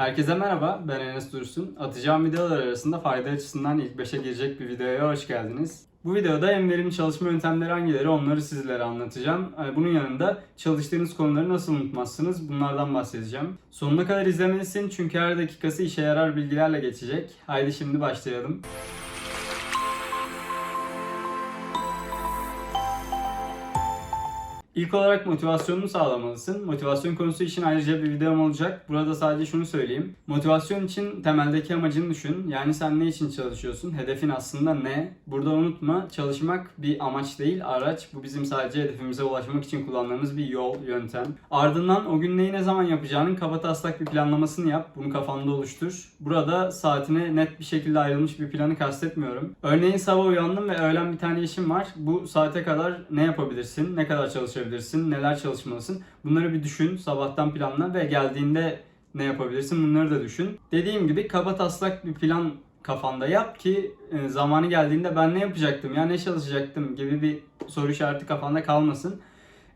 Herkese merhaba, ben Enes Dursun. Atacağım videolar arasında fayda açısından ilk 5'e girecek bir videoya hoş geldiniz. Bu videoda en verimli çalışma yöntemleri hangileri onları sizlere anlatacağım. Ee, Bunun yanında çalıştığınız konuları nasıl unutmazsınız bunlardan bahsedeceğim. Sonuna kadar izlemelisin çünkü her dakikası işe yarar bilgilerle geçecek. Haydi şimdi başlayalım. İlk olarak motivasyonunu sağlamalısın. Motivasyon konusu için ayrıca bir videom olacak. Burada sadece şunu söyleyeyim. Motivasyon için temeldeki amacını düşün. Yani sen ne için çalışıyorsun? Hedefin aslında ne? Burada unutma çalışmak bir amaç değil araç. Bu bizim sadece hedefimize ulaşmak için kullandığımız bir yol, yöntem. Ardından o gün neyi ne zaman yapacağının kaba taslak bir planlamasını yap. Bunu kafanda oluştur. Burada saatine net bir şekilde ayrılmış bir planı kastetmiyorum. Örneğin sabah uyandım ve öğlen bir tane işim var. Bu saate kadar ne yapabilirsin? Ne kadar çalışabilirsin? Neler çalışmalısın? Bunları bir düşün. Sabahtan planla ve geldiğinde ne yapabilirsin? Bunları da düşün. Dediğim gibi kaba taslak bir plan kafanda yap ki e, zamanı geldiğinde ben ne yapacaktım ya ne çalışacaktım gibi bir soru işareti kafanda kalmasın.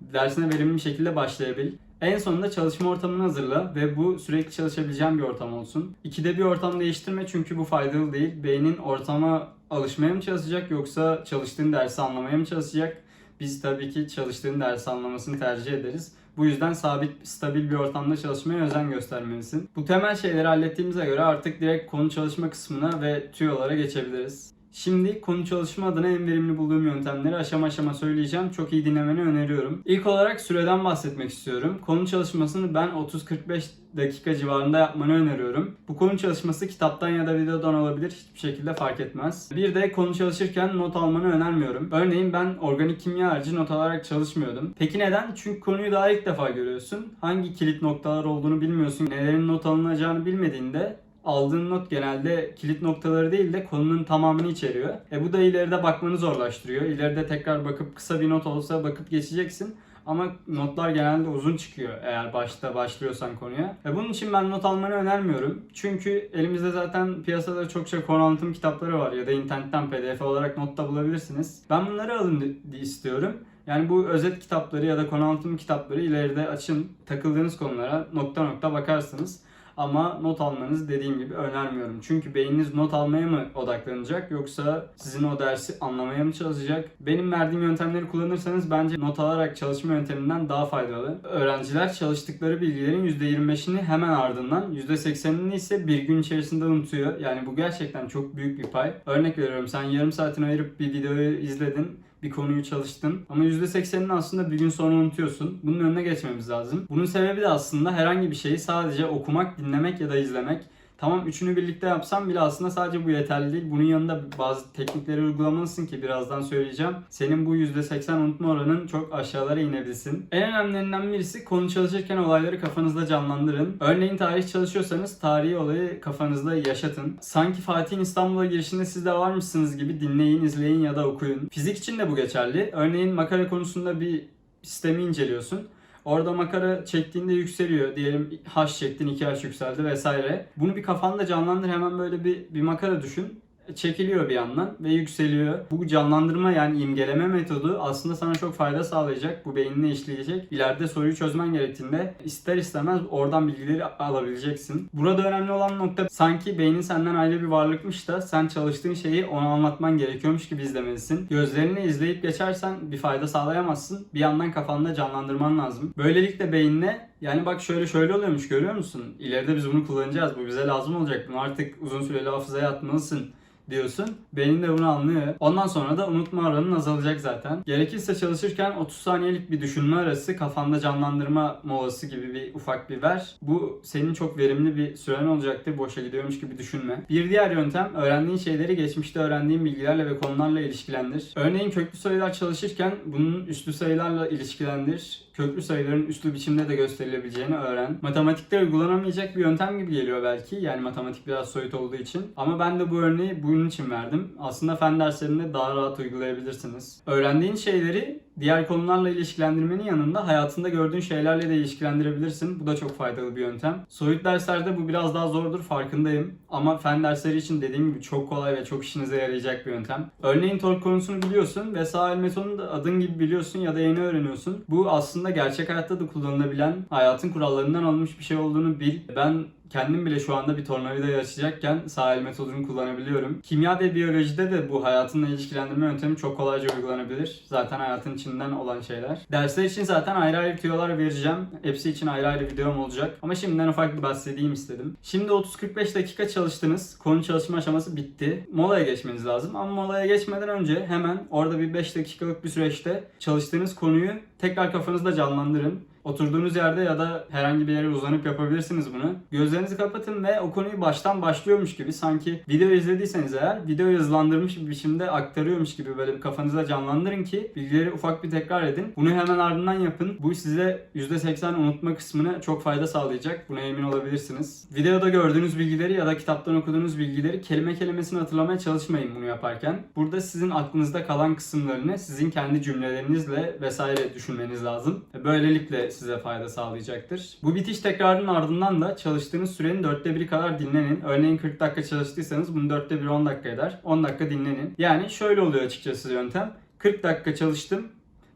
Dersine verimli bir şekilde başlayabil. En sonunda çalışma ortamını hazırla ve bu sürekli çalışabileceğin bir ortam olsun. İkide bir ortam değiştirme çünkü bu faydalı değil. Beynin ortama alışmaya mı çalışacak yoksa çalıştığın dersi anlamaya mı çalışacak? Biz tabii ki çalıştığın dersi anlamasını tercih ederiz. Bu yüzden sabit, stabil bir ortamda çalışmaya özen göstermelisin. Bu temel şeyleri hallettiğimize göre artık direkt konu çalışma kısmına ve tüyolara geçebiliriz. Şimdi konu çalışma adına en verimli bulduğum yöntemleri aşama aşama söyleyeceğim. Çok iyi dinlemeni öneriyorum. İlk olarak süreden bahsetmek istiyorum. Konu çalışmasını ben 30-45 dakika civarında yapmanı öneriyorum. Bu konu çalışması kitaptan ya da videodan olabilir. Hiçbir şekilde fark etmez. Bir de konu çalışırken not almanı önermiyorum. Örneğin ben organik kimya harici not alarak çalışmıyordum. Peki neden? Çünkü konuyu daha ilk defa görüyorsun. Hangi kilit noktalar olduğunu bilmiyorsun. Nelerin not alınacağını bilmediğinde aldığın not genelde kilit noktaları değil de konunun tamamını içeriyor. E bu da ileride bakmanı zorlaştırıyor. İleride tekrar bakıp kısa bir not olsa bakıp geçeceksin. Ama notlar genelde uzun çıkıyor eğer başta başlıyorsan konuya. Ve bunun için ben not almanı önermiyorum. Çünkü elimizde zaten piyasada çokça konu anlatım kitapları var ya da internetten pdf olarak not da bulabilirsiniz. Ben bunları alın istiyorum. Yani bu özet kitapları ya da konu anlatım kitapları ileride açın takıldığınız konulara nokta nokta bakarsınız. Ama not almanızı dediğim gibi önermiyorum. Çünkü beyniniz not almaya mı odaklanacak yoksa sizin o dersi anlamaya mı çalışacak? Benim verdiğim yöntemleri kullanırsanız bence not alarak çalışma yönteminden daha faydalı. Öğrenciler çalıştıkları bilgilerin %25'ini hemen ardından %80'ini ise bir gün içerisinde unutuyor. Yani bu gerçekten çok büyük bir pay. Örnek veriyorum sen yarım saatini ayırıp bir videoyu izledin bir konuyu çalıştın ama %80'ini aslında bir gün sonra unutuyorsun. Bunun önüne geçmemiz lazım. Bunun sebebi de aslında herhangi bir şeyi sadece okumak, dinlemek ya da izlemek. Tamam üçünü birlikte yapsam bile aslında sadece bu yeterli değil. Bunun yanında bazı teknikleri uygulamalısın ki birazdan söyleyeceğim. Senin bu %80 unutma oranın çok aşağılara inebilsin. En önemlilerinden birisi konu çalışırken olayları kafanızda canlandırın. Örneğin tarih çalışıyorsanız tarihi olayı kafanızda yaşatın. Sanki Fatih'in İstanbul'a girişinde siz de varmışsınız gibi dinleyin, izleyin ya da okuyun. Fizik için de bu geçerli. Örneğin makara konusunda bir sistemi inceliyorsun. Orada makara çektiğinde yükseliyor. Diyelim H çektin 2H yükseldi vesaire. Bunu bir kafanda canlandır hemen böyle bir, bir makara düşün. Çekiliyor bir yandan ve yükseliyor. Bu canlandırma yani imgeleme metodu aslında sana çok fayda sağlayacak. Bu beynine işleyecek. İleride soruyu çözmen gerektiğinde ister istemez oradan bilgileri alabileceksin. Burada önemli olan nokta sanki beynin senden ayrı bir varlıkmış da sen çalıştığın şeyi ona anlatman gerekiyormuş gibi izlemelisin. Gözlerini izleyip geçersen bir fayda sağlayamazsın. Bir yandan kafanda canlandırman lazım. Böylelikle beynine yani bak şöyle şöyle oluyormuş görüyor musun? İleride biz bunu kullanacağız. Bu bize lazım olacak. Bunu artık uzun süreli hafızaya atmalısın diyorsun. Beynin de bunu anlıyor. Ondan sonra da unutma oranın azalacak zaten. Gerekirse çalışırken 30 saniyelik bir düşünme arası kafanda canlandırma molası gibi bir ufak bir ver. Bu senin çok verimli bir süren olacaktır. Boşa gidiyormuş gibi düşünme. Bir diğer yöntem öğrendiğin şeyleri geçmişte öğrendiğin bilgilerle ve konularla ilişkilendir. Örneğin köklü sayılar çalışırken bunun üstlü sayılarla ilişkilendir. Köklü sayıların üstlü biçimde de gösterilebileceğini öğren. Matematikte uygulanamayacak bir yöntem gibi geliyor belki. Yani matematik biraz soyut olduğu için. Ama ben de bu örneği bunun için verdim. Aslında fen derslerinde daha rahat uygulayabilirsiniz. Öğrendiğin şeyleri diğer konularla ilişkilendirmenin yanında hayatında gördüğün şeylerle de ilişkilendirebilirsin. Bu da çok faydalı bir yöntem. Soyut derslerde bu biraz daha zordur farkındayım. Ama fen dersleri için dediğim gibi çok kolay ve çok işinize yarayacak bir yöntem. Örneğin tork konusunu biliyorsun ve sağ el metodunu da adın gibi biliyorsun ya da yeni öğreniyorsun. Bu aslında gerçek hayatta da kullanılabilen hayatın kurallarından alınmış bir şey olduğunu bil. Ben kendim bile şu anda bir tornavidayı açacakken sağ el metodunu kullanabiliyorum. Kimya ve biyolojide de bu hayatınla ilişkilendirme yöntemi çok kolayca uygulanabilir. Zaten hayatın içinden olan şeyler. Dersler için zaten ayrı ayrı tüyolar vereceğim. Hepsi için ayrı ayrı videom olacak. Ama şimdiden ufak bir bahsedeyim istedim. Şimdi 30-45 dakika çalıştınız. Konu çalışma aşaması bitti. Molaya geçmeniz lazım. Ama molaya geçmeden önce hemen orada bir 5 dakikalık bir süreçte çalıştığınız konuyu tekrar kafanızda canlandırın. Oturduğunuz yerde ya da herhangi bir yere uzanıp yapabilirsiniz bunu. Gözlerinizi kapatın ve o konuyu baştan başlıyormuş gibi sanki video izlediyseniz eğer videoyu hızlandırmış bir biçimde aktarıyormuş gibi böyle bir kafanızda canlandırın ki bilgileri ufak bir tekrar edin. Bunu hemen ardından yapın. Bu size %80 unutma kısmına çok fayda sağlayacak. Buna emin olabilirsiniz. Videoda gördüğünüz bilgileri ya da kitaptan okuduğunuz bilgileri kelime kelimesine hatırlamaya çalışmayın bunu yaparken. Burada sizin aklınızda kalan kısımlarını sizin kendi cümlelerinizle vesaire düşünmeniz lazım. Böylelikle size fayda sağlayacaktır. Bu bitiş tekrarının ardından da çalıştığınız sürenin dörtte biri kadar dinlenin. Örneğin 40 dakika çalıştıysanız bunun dörtte biri 10 dakika eder. 10 dakika dinlenin. Yani şöyle oluyor açıkçası yöntem. 40 dakika çalıştım.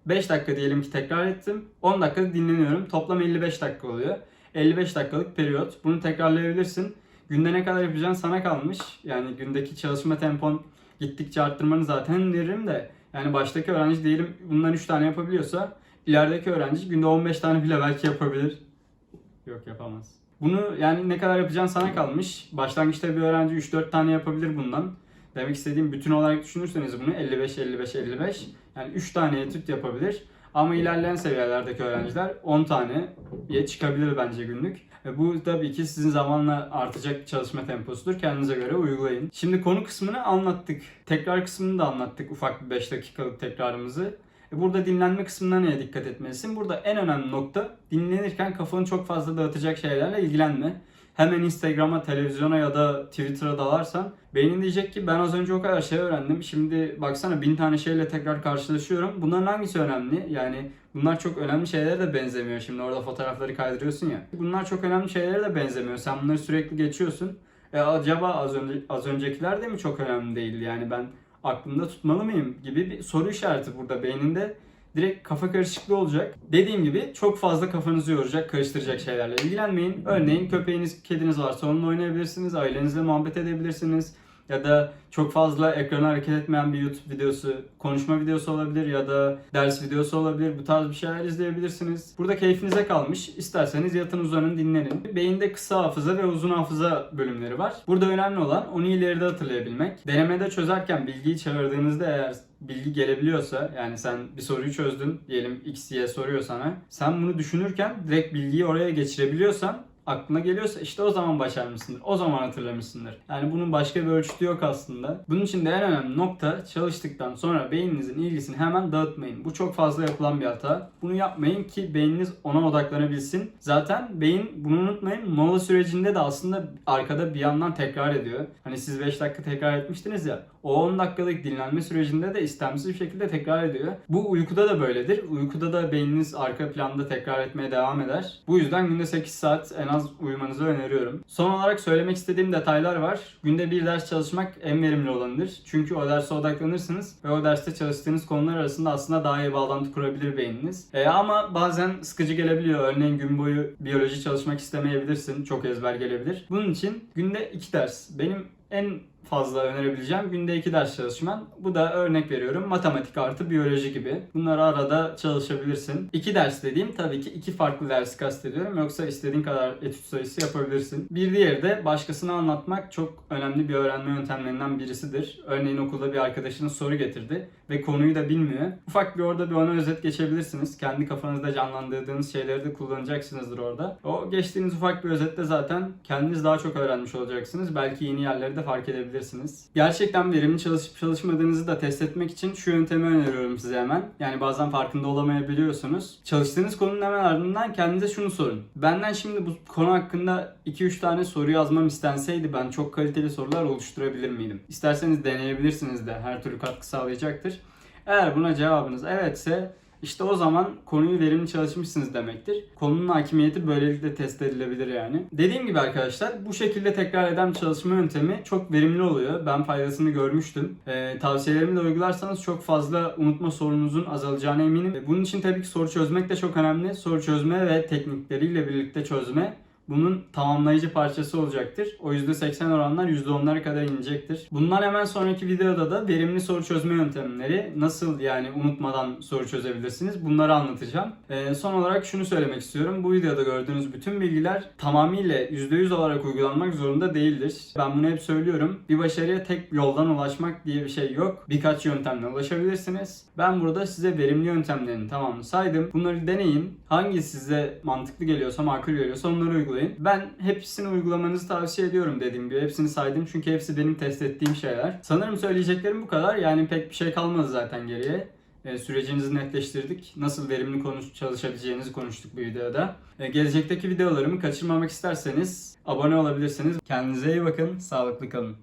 5 dakika diyelim ki tekrar ettim. 10 dakika dinleniyorum. Toplam 55 dakika oluyor. 55 dakikalık periyot. Bunu tekrarlayabilirsin. Günde ne kadar yapacağın sana kalmış. Yani gündeki çalışma tempon gittikçe arttırmanı zaten öneririm de. Yani baştaki öğrenci diyelim bundan 3 tane yapabiliyorsa ilerideki öğrenci günde 15 tane bile belki yapabilir. Yok yapamaz. Bunu yani ne kadar yapacağın sana kalmış. Başlangıçta bir öğrenci 3-4 tane yapabilir bundan. Demek istediğim bütün olarak düşünürseniz bunu 55 55 55 yani 3 tane etüt yapabilir. Ama ilerleyen seviyelerdeki öğrenciler 10 taneye çıkabilir bence günlük. Ve bu tabii ki sizin zamanla artacak çalışma temposudur. Kendinize göre uygulayın. Şimdi konu kısmını anlattık. Tekrar kısmını da anlattık ufak bir 5 dakikalık tekrarımızı. E, Burada dinlenme kısmına neye dikkat etmelisin? Burada en önemli nokta dinlenirken kafanı çok fazla dağıtacak şeylerle ilgilenme. Hemen Instagram'a, televizyona ya da Twitter'a dalarsan beynin diyecek ki ben az önce o kadar şey öğrendim. Şimdi baksana bin tane şeyle tekrar karşılaşıyorum. Bunların hangisi önemli? Yani bunlar çok önemli şeylere de benzemiyor. Şimdi orada fotoğrafları kaydırıyorsun ya. Bunlar çok önemli şeylere de benzemiyor. Sen bunları sürekli geçiyorsun. E acaba az önce az öncekiler de mi çok önemli değildi? Yani ben aklımda tutmalı mıyım gibi bir soru işareti burada beyninde direkt kafa karışıklığı olacak. Dediğim gibi çok fazla kafanızı yoracak, karıştıracak şeylerle ilgilenmeyin. Örneğin köpeğiniz, kediniz varsa onunla oynayabilirsiniz, ailenizle muhabbet edebilirsiniz. Ya da çok fazla ekrana hareket etmeyen bir YouTube videosu, konuşma videosu olabilir ya da ders videosu olabilir. Bu tarz bir şeyler izleyebilirsiniz. Burada keyfinize kalmış. İsterseniz yatın uzanın dinlenin. Beyinde kısa hafıza ve uzun hafıza bölümleri var. Burada önemli olan onu ileride hatırlayabilmek. Denemede çözerken bilgiyi çağırdığınızda eğer bilgi gelebiliyorsa yani sen bir soruyu çözdün diyelim x y soruyor sana. Sen bunu düşünürken direkt bilgiyi oraya geçirebiliyorsan aklına geliyorsa işte o zaman başarmışsındır. O zaman hatırlamışsındır. Yani bunun başka bir ölçütü yok aslında. Bunun için de en önemli nokta çalıştıktan sonra beyninizin ilgisini hemen dağıtmayın. Bu çok fazla yapılan bir hata. Bunu yapmayın ki beyniniz ona odaklanabilsin. Zaten beyin bunu unutmayın. Mola sürecinde de aslında arkada bir yandan tekrar ediyor. Hani siz 5 dakika tekrar etmiştiniz ya. O 10 dakikalık dinlenme sürecinde de istemsiz bir şekilde tekrar ediyor. Bu uykuda da böyledir. Uykuda da beyniniz arka planda tekrar etmeye devam eder. Bu yüzden günde 8 saat en az uyumanızı öneriyorum. Son olarak söylemek istediğim detaylar var. Günde bir ders çalışmak en verimli olanıdır. Çünkü o derse odaklanırsınız ve o derste çalıştığınız konular arasında aslında daha iyi bağlantı kurabilir beyniniz. E, ama bazen sıkıcı gelebiliyor. Örneğin gün boyu biyoloji çalışmak istemeyebilirsin. Çok ezber gelebilir. Bunun için günde 2 ders. Benim en fazla önerebileceğim günde 2 ders çalışman. Bu da örnek veriyorum matematik artı biyoloji gibi. Bunları arada çalışabilirsin. 2 ders dediğim tabii ki iki farklı ders kastediyorum. Yoksa istediğin kadar etüt sayısı yapabilirsin. Bir diğeri de başkasına anlatmak çok önemli bir öğrenme yöntemlerinden birisidir. Örneğin okulda bir arkadaşınız soru getirdi ve konuyu da bilmiyor. Ufak bir orada bir ona özet geçebilirsiniz. Kendi kafanızda canlandırdığınız şeyleri de kullanacaksınızdır orada. O geçtiğiniz ufak bir özette zaten kendiniz daha çok öğrenmiş olacaksınız. Belki yeni yerleri de fark edebilirsiniz. Gerçekten verimli çalışıp çalışmadığınızı da test etmek için şu yöntemi öneriyorum size hemen. Yani bazen farkında olamayabiliyorsunuz. Çalıştığınız konunun hemen ardından kendinize şunu sorun. Benden şimdi bu konu hakkında 2-3 tane soru yazmam istenseydi ben çok kaliteli sorular oluşturabilir miydim? İsterseniz deneyebilirsiniz de her türlü katkı sağlayacaktır. Eğer buna cevabınız evetse işte o zaman konuyu verimli çalışmışsınız demektir. Konunun hakimiyeti böylelikle test edilebilir yani. Dediğim gibi arkadaşlar bu şekilde tekrar eden çalışma yöntemi çok verimli oluyor. Ben faydasını görmüştüm. Ee, tavsiyelerimi de uygularsanız çok fazla unutma sorununuzun azalacağına eminim. Bunun için tabii ki soru çözmek de çok önemli. Soru çözme ve teknikleriyle birlikte çözme bunun tamamlayıcı parçası olacaktır. O %80 oranlar %10'lara kadar inecektir. Bundan hemen sonraki videoda da verimli soru çözme yöntemleri nasıl yani unutmadan soru çözebilirsiniz bunları anlatacağım. Ee, son olarak şunu söylemek istiyorum. Bu videoda gördüğünüz bütün bilgiler tamamıyla %100 olarak uygulanmak zorunda değildir. Ben bunu hep söylüyorum. Bir başarıya tek yoldan ulaşmak diye bir şey yok. Birkaç yöntemle ulaşabilirsiniz. Ben burada size verimli yöntemlerin tamamını saydım. Bunları deneyin. Hangi size mantıklı geliyorsa, makul geliyorsa onları uygulayın. Ben hepsini uygulamanızı tavsiye ediyorum dediğim gibi. Hepsini saydım çünkü hepsi benim test ettiğim şeyler. Sanırım söyleyeceklerim bu kadar. Yani pek bir şey kalmadı zaten geriye. E, sürecinizi netleştirdik. Nasıl verimli konuş çalışabileceğinizi konuştuk bu videoda. E, gelecekteki videolarımı kaçırmamak isterseniz abone olabilirsiniz. Kendinize iyi bakın. Sağlıklı kalın.